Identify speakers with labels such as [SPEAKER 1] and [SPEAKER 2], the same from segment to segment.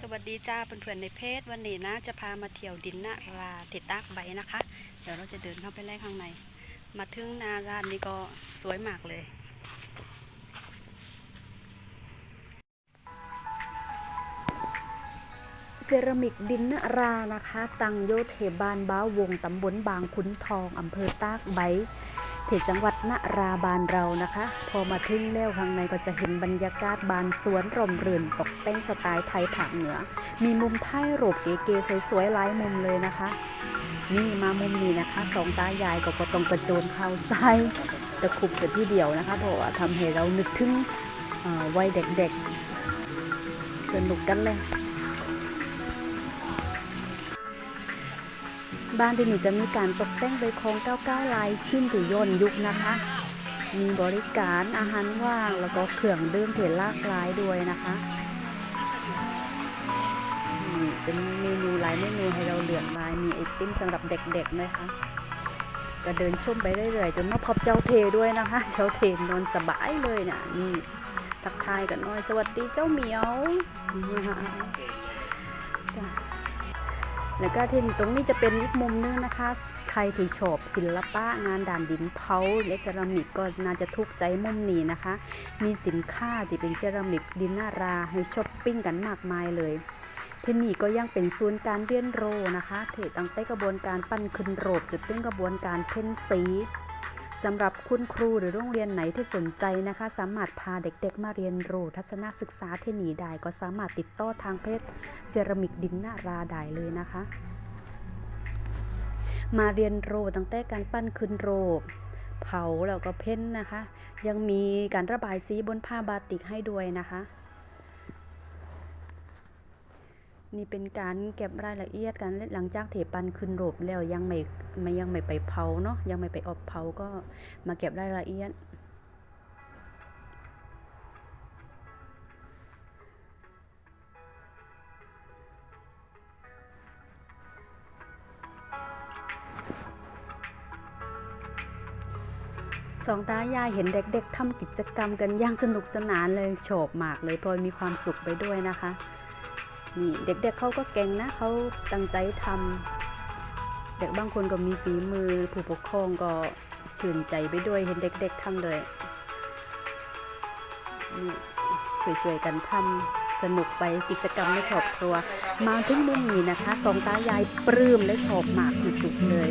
[SPEAKER 1] สวัสดีจ้าเพื่อนๆในเพจวันนี้นะ จะพามาเที่ยวดินนาราติดตากใบนะคะ เดี๋ยวเราจะเดินเข้าไปแรกข้างใน มาถึงนารานนี้ก็สวยมากเลย
[SPEAKER 2] เซรามิกดินนารานะคะ ตังโยเทบานบ้าวงตำบลบางขุนทองอำเภอตากใบ เขตจังหวัดนราบานเรานะคะ พอมาถึงแล้วข้างในก็จะเห็นบรรยากาศบานสวนร่มรื่นตกแต่งสไตล์ไทยผาเหนือ มีมุมถ่ายรูปเก๋ๆสวยๆหลายมุมเลยนะคะ นี่มามุมนี้นะคะสองตายายก็ก็ต้องกระโจนเข้าใส่ตะคุบกันที่เดียวนะคะเพราะว่าทำให้เรานึกถึงวัยเด็กๆสนุกกันเลย บ้านที่นี่จะมีการตกแต่งโดยโครง99ลายชิ้นที่ย่นยุคนะคะ มีบริการอาหารว่างแล้วก็เครื่องดื่มเผ็ดลากหลายด้วยนะคะนี่เป็นเมนูหลายเมนูให้เราเลือกลายมีไอติมสำหรับเด็กๆนะคะก็เดินชมไปเรื่อยๆจนมาพบเจ้าเทด้วยนะคะ เจ้าเทนอนสบายเลยนะนี่ทักทายกันหน่อย สวัสดีเจ้าเหมียวจ้ะ แล้วก็ที่ตรงนี้จะเป็นอีกมุมนึงนะคะ ใครที่ชอบศิลปะงานด่านดินเผาและเซรามิกก็น่าจะทุกใจมุมนี้นะคะ มีสินค้าที่เป็นเซรามิกดินนาราให้ช้อปปิ้งกันมากมายเลยที่นี่ก็ยังเป็นศูนย์การเรียนรู้นะคะเทตั้งแต่กระบวนการปั้นขึ้นโรบจนถึงกระบวนการเพ้นสี สำหรับคุณครูหรือโรงเรียนไหนที่สนใจนะคะ สามารถพาเด็กๆมาเรียนรู้ทัศนศึกษาที่นี่ได้ก็สามารถติดต่อทางเพจเซรามิกดินนาราได้เลยนะคะ มาเรียนรู้ตั้งแต่การปั้นขึ้นโรบเผาแล้วก็เพ้นนะคะ ยังมีการระบายสีบนผ้าบาติกให้ด้วยนะคะ นี่เป็นการเก็บรายละเอียดการหลังจากเทปันขึ้นโรบแล้วยังไม่ไม่ยังไม่ไปเผาเนาะยังไม่ไปอบเผาก็มาเก็บรายละเอียดสองตายายเห็นเด็กๆทำกิจกรรมกันอย่างสนุกสนานเลยโฉบมากเลยพลอยมีความสุขไปด้วยนะคะ นี่เด็กๆเเขาก็เก่งนะเขาตั้งใจทำเด็กบางคนก็มีฝีมือ ผู้ปกครองก็ชื่นใจไปด้วยเห็นเด็ก ๆทำเลยนี่ช่วยๆกันทำสนุกไปกิจกรรมในครอบครัว มาถึงมุมนี้นะคะสองตายายปลื้มและชอบมากที่สุดเลย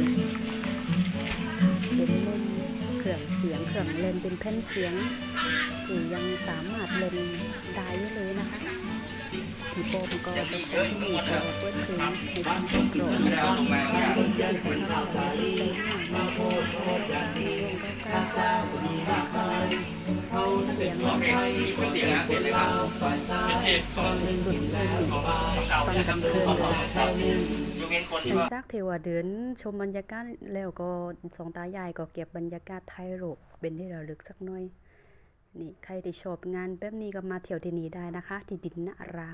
[SPEAKER 2] เป็นมุมเครื่องเสียงเครื่องเล่นเป็นแผ่นเสียงที่ยังสามารถเล่นได้เลยนะคะ พี่โป้มก็เป็นคนที่มีตัวเปิดเพลงในทางโปรโกรธนะคะเป็นเรื่องของความสามารถใจมากมีโป้วงก็กล้าเสียงเลยครับสุดๆเลยฟังกันเพลินเลยเป็นซากเทวเดินชมบรรยากาศแล้วก็สองตายายก็เก็บบรรยากาศไทยโรูปเป็นที่ระลึกสักหน่อย นี่ใครที่ชอบงานแบบนี้ก็มาเที่ยวที่นี่ได้นะคะ ที่ดินนารา